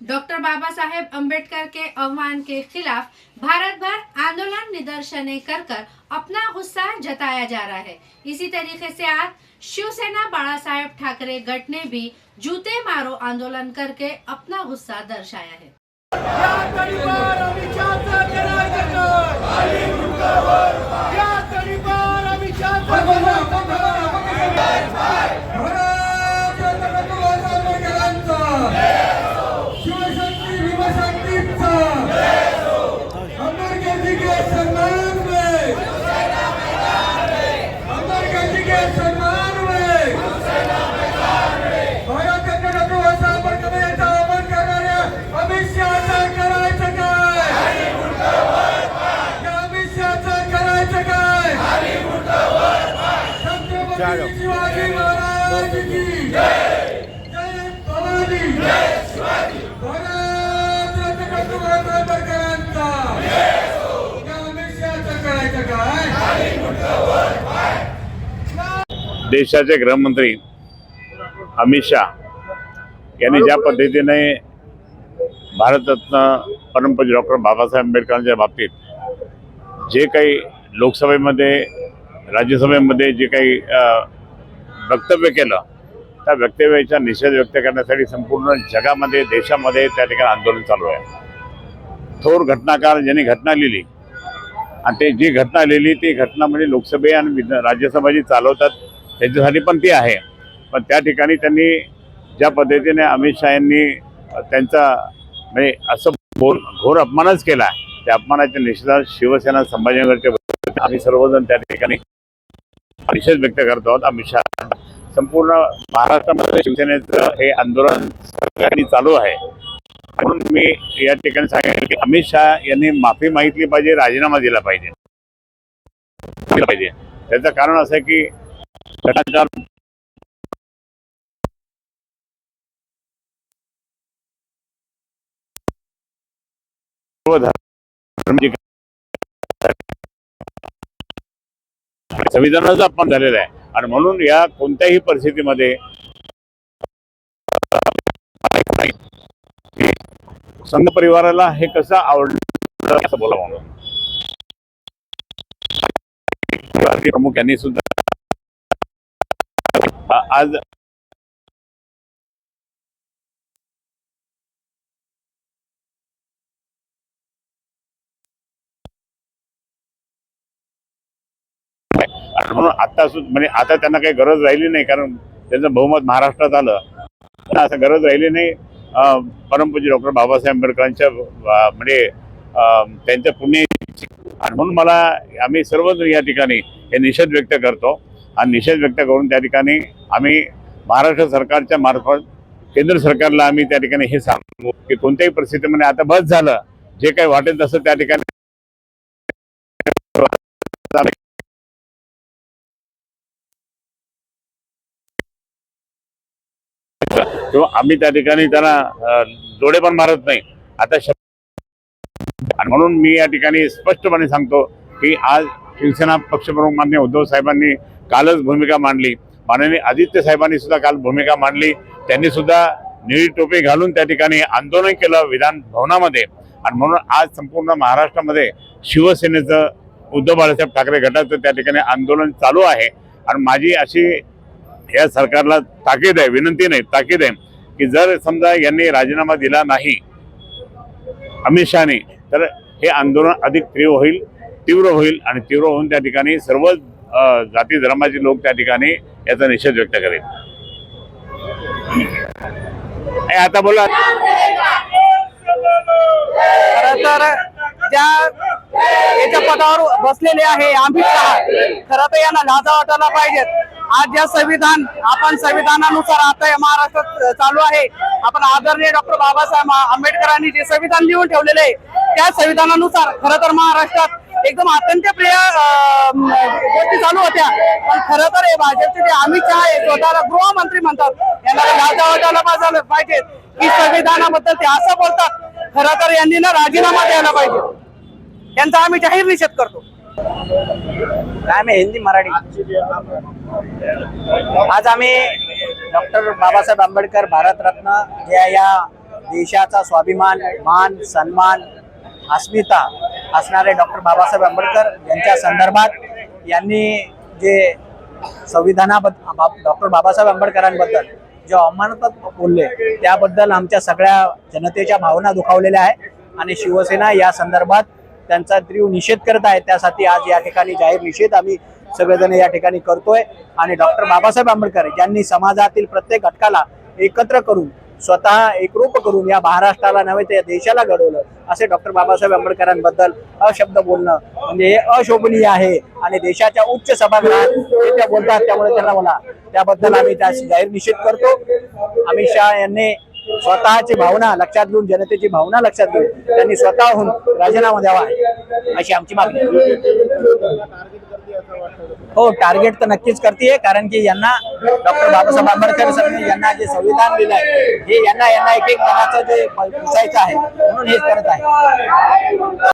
Doctor Baba Saheb Ambedkar के अवमान के खिलाफ भारत भर आंदोलन निदर्शने कर कर अपना गुस्सा जताया जा रहा है। इसी तरीके से आज शिवसेना बाला साहेब ठाकरे गट ने भी जूते मारो आंदोलन करके अपना गुस्सा दर्शाया है। देशाचे गृहमंत्री अमित शाह यांनी ज्या पद्धतीने भारतरत्न परमपूज्य डॉक्टर बाबासाहेब आंबेडकरांच्या बाबतीत जे काही लोकसभेमध्ये राज्यसभेमध्ये जे काही वक्तव्य केलं त्या वक्तव्याचा निषेध व्यक्त करण्यासाठी संपूर्ण जगामध्ये देशामध्ये त्या ठिकाणी आंदोलन चालू आहे. थोर घटनाकार ज्यांनी घटना लिहिली आणि ते जी घटना लिहिली ती घटना म्हणजे लोकसभे आणि राज्यसभा जी चालवतात त्यांच्यासाठी पण ती आहे. पण त्या ठिकाणी त्यांनी ज्या पद्धतीने अमित शहा यांनी त्यांचा म्हणजे असं बोल घोर अपमानच केला त्या अपमानाच्या निषेधात शिवसेना संभाजीनगरचे आम्ही सर्वजण त्या ठिकाणी निषेध व्यक्त करतो आहोत. अमित शहा संपूर्ण महाराष्ट्रामध्ये शिवसेनेचं हे आंदोलन सरकारने चालू आहे. म्हणून मी या ठिकाणी सांगेन की अमित शहा यांनी माफी मागितली पाहिजे राजीनामा दिला पाहिजे. दिला पाहिजे. त्याचं कारण असं आहे की भ्रष्टाचार सर्व धर्म संविधानाचा अपमान झालेला आहे. आणि म्हणून या कोणत्याही परिस्थितीमध्ये संघ परिवाराला हे कसं आवडलं असं बोला म्हणून प्रमुख यांनी सुद्धा आज आणि म्हणून आता सुद्धा म्हणजे आता त्यांना काही गरज राहिली नाही कारण त्यांचं बहुमत महाराष्ट्रात आलं. पण असं गरज राहिली नाही. परमपूजी डॉक्टर बाबासाहेब आंबेडकरांच्या म्हणजे त्यांच्या पुण्य आणि म्हणून मला आम्ही सर्वजण या ठिकाणी हे निषेध व्यक्त करतो. आणि निषेध व्यक्त करून त्या ठिकाणी आम्ही महाराष्ट्र सरकारच्या मार्फत केंद्र सरकारला आम्ही त्या ठिकाणी हे सांगू की कोणत्याही परिस्थितीमध्ये म्हणजे आता बस झालं. जे काही वाटेल तसं त्या ठिकाणी किंवा आम्ही त्या ठिकाणी त्यांना जोडे पण मारत नाही. आता आणि म्हणून मी या ठिकाणी स्पष्टपणे सांगतो की आज शिवसेना पक्षप्रमुख मान्य उद्धव साहेबांनी कालच भूमिका मांडली. माननीय आदित्य साहेबांनी सुद्धा काल भूमिका मांडली. त्यांनी सुद्धा निळी टोपी घालून त्या ठिकाणी आंदोलन केलं विधान भवनामध्ये. आणि म्हणून आज संपूर्ण महाराष्ट्रामध्ये शिवसेनेचं उद्धव बाळासाहेब ठाकरे गटाचं त्या ठिकाणी आंदोलन चालू आहे. आणि माझी अशी या सरकारला ताकीद आहे विनंती नाही ताकीद आहे की जर समजा यांनी राजीनामा दिला नाही अमित शहाने तर हे आंदोलन अधिक तीव्र होईल तीव्र होईल आणि तीव्र होऊन त्या ठिकाणी सर्व जाती धर्माचे लोक त्या ठिकाणी याचा निषेध व्यक्त करेल. आता बोला. खर तर ज्या याच्या पदावर बसलेले आहे अमित शहा खरं तर यांना लाजा वाटायला पाहिजेत. आज ज्या संविधान आपण संविधानानुसार आता या महाराष्ट्रात चालू आहे. आपण आदरणीय डॉक्टर बाबासाहेब आंबेडकरांनी जे संविधान लिहून ठेवलेले आहे त्या संविधानानुसार खरं तर महाराष्ट्रात एकदम अत्यंतप्रिय प्रिय गोष्टी चालू होत्या. पण खरं तर हे भाजपचे जे अमित शहा आहे स्वतःला गृहमंत्री म्हणतात. यांना लाजा वाटायला पाहिजे. की संविधानाबद्दल ते असं बोलतात. खरं तर यांनी ना राजीनामा द्यायला पाहिजे. यांचा आम्ही जाहीर निषेध करतो. काय मी हिंदी मराठी? आज आम्ही डॉक्टर बाबासाहेब आंबेडकर भारतरत्न या या देशाचा स्वाभिमान मान सन्मान अस्मिता असणारे डॉक्टर बाबासाहेब आंबेडकर यांच्या संदर्भात यांनी जे संविधानाबद्दल डॉक्टर बाबासाहेब आंबेडकरांबद्दल जे अवमानात बोलले त्याबद्दल आमच्या सगळ्या जनतेच्या भावना दुखावलेल्या आहे आणि शिवसेना या संदर्भात त्यांचा तीव्र निषेध करत आहे त्यासाठी आज या ठिकाणी जाहीर निषेध आम्ही सगळेजण या ठिकाणी करतोय. आणि डॉक्टर बाबासाहेब आंबेडकर यांनी समाजातील प्रत्येक घटकाला एकत्र करून स्वतः एकरूप करून या महाराष्ट्राला नव्हे तर या देशाला घडवलं असे डॉक्टर बाबासाहेब आंबेडकरांबद्दल अशब्द बोलणं म्हणजे हे अशोभनीय आहे. आणि देशाच्या उच्च सभागृहात त्या बोलतात त्यामुळे त्यांना मला त्याबद्दल आम्ही त्या जाहीर निषेध करतो. अमित शहा यांनी स्वतःची भावना लक्षात घेऊन जनतेची भावना लक्षात घेऊन त्यांनी स्वतःहून राजीनामा द्यावा अशी आमची मागणी हो टार्गेट तर नक्कीच करते कारण की यांना डॉक्टर बाबासाहेब आंबेडकर सरांनी यांना जे संविधान दिलं आहे हे यांना यांना एक एक जणाचं जे पुसायचं आहे म्हणून हेच करत आहे.